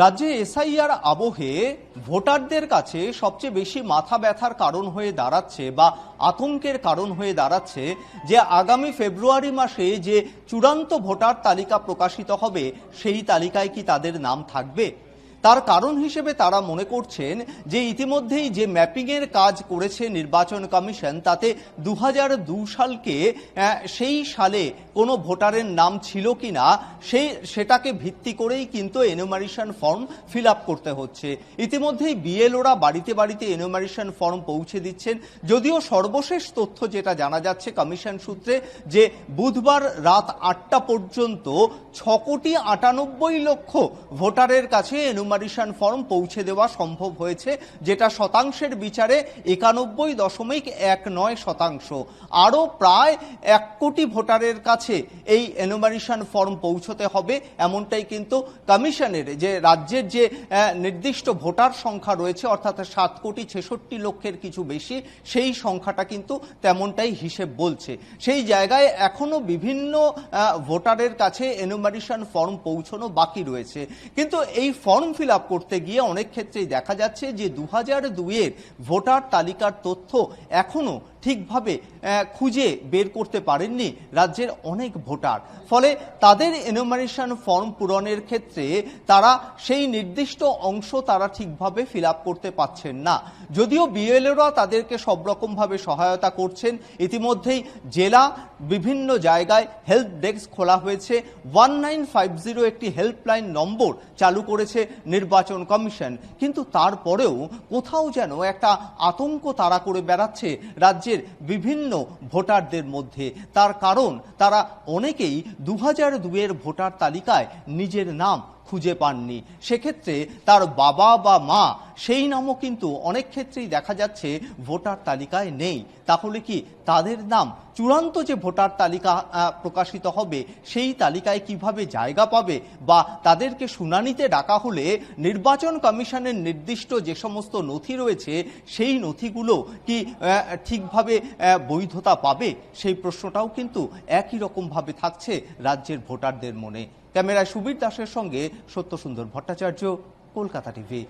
রাজ্যে এসআইআর আবহে ভোটারদের কাছে সবচেয়ে বেশি মাথা ব্যথার কারণ হয়ে দাঁড়াচ্ছে বা আতঙ্কের কারণ হয়ে দাঁড়াচ্ছে যে আগামী ফেব্রুয়ারি মাসে যে চূড়ান্ত ভোটার তালিকা প্রকাশিত হবে, সেই তালিকায় কি তাদের নাম থাকবে? তার কারণ হিসেবে তারা মনে করছেন যে ইতিমধ্যেই যে ম্যাপিংয়ের কাজ করেছে নির্বাচন কমিশন, তাতে দু সালকে সেই সালে কোনো ভোটারের নাম ছিল কি না সেই সেটাকে ভিত্তি করেই কিন্তু এনুমারেশন ফর্ম ফিল করতে হচ্ছে। ইতিমধ্যেই বিএলওরা বাড়িতে বাড়িতে এনুমারেশন ফর্ম পৌঁছে দিচ্ছেন। যদিও সর্বশেষ তথ্য যেটা জানা যাচ্ছে কমিশন সূত্রে, যে বুধবার রাত আটটা পর্যন্ত ছ কোটি আটানব্বই লক্ষ ভোটারের কাছে এনুমারেশন ফর্ম পৌঁছে দেওয়া সম্ভব হয়েছে, যেটা শতাংশের বিচারে একানব্বই দশমিক এক নয় শতাংশ। আরও প্রায় এক কোটি ভোটারের কাছে এই এনুমারেশন ফর্ম পৌঁছতে হবে, এমনটাই কিন্তু কমিশনের যে রাজ্যের যে নির্দিষ্ট ভোটার সংখ্যা রয়েছে, অর্থাৎ সাত কোটি ছেষট্টি লক্ষের কিছু বেশি, সেই সংখ্যাটা কিন্তু তেমনটাই হিসেব বলছে। সেই জায়গায় এখনও বিভিন্ন ভোটারের কাছে এনুমারেশন ফর্ম পৌঁছানো বাকি রয়েছে। কিন্তু এই ফর্ম ফিল আপ করতে গিয়ে অনেক ক্ষেত্রেই দেখা যাচ্ছে যে দু হাজার দুইয়ের ভোটার তালিকার তথ্য এখনও ঠিকভাবে খুঁজে বের করতে পারেননি রাজ্যের অনেক ভোটার। ফলে তাদের এনুমারেশন ফর্ম পূরণের ক্ষেত্রে তারা সেই নির্দিষ্ট অংশ তারা ঠিকভাবে ফিল করতে পারছেন না। যদিও বিএলওরা তাদেরকে সব রকমভাবে সহায়তা করছেন, ইতিমধ্যেই জেলা বিভিন্ন জায়গায় হেল্প ডেস্ক খোলা হয়েছে। ওয়ান নাইন ফাইভ জিরো একটি হেল্পলাইন নম্বর চালু করেছে নির্বাচন কমিশন। কিন্তু তারপরেও কোথাও যেন একটা আতঙ্ক তারা করে বেড়াচ্ছে রাজ্যের বিভিন্ন ভোটারদের মধ্যে। তার কারণ, তারা অনেকেই দু হাজার দুয়ের ভোটার তালিকায় নিজের নাম খুঁজে পাননি। সেক্ষেত্রে তার বাবা বা মা সেই নামও কিন্তু অনেক ক্ষেত্রেই দেখা যাচ্ছে ভোটার তালিকায় নেই। তাহলে কি তাদের নাম চূড়ান্ত যে ভোটার তালিকা প্রকাশিত হবে, সেই তালিকায় কীভাবে জায়গা পাবে বা তাদেরকে শুনানিতে ডাকা হলে নির্বাচন কমিশনের নির্দিষ্ট যে সমস্ত নথি রয়েছে, সেই নথিগুলো কি ঠিকভাবে বৈধতা পাবে? সেই প্রশ্নটাও কিন্তু একই রকমভাবে থাকছে রাজ্যের ভোটারদের মনে। ক্যামেরায় সুবীর দাসের সঙ্গে সত্যসুন্দর ভট্টাচার্য, কলকাতা টিভি।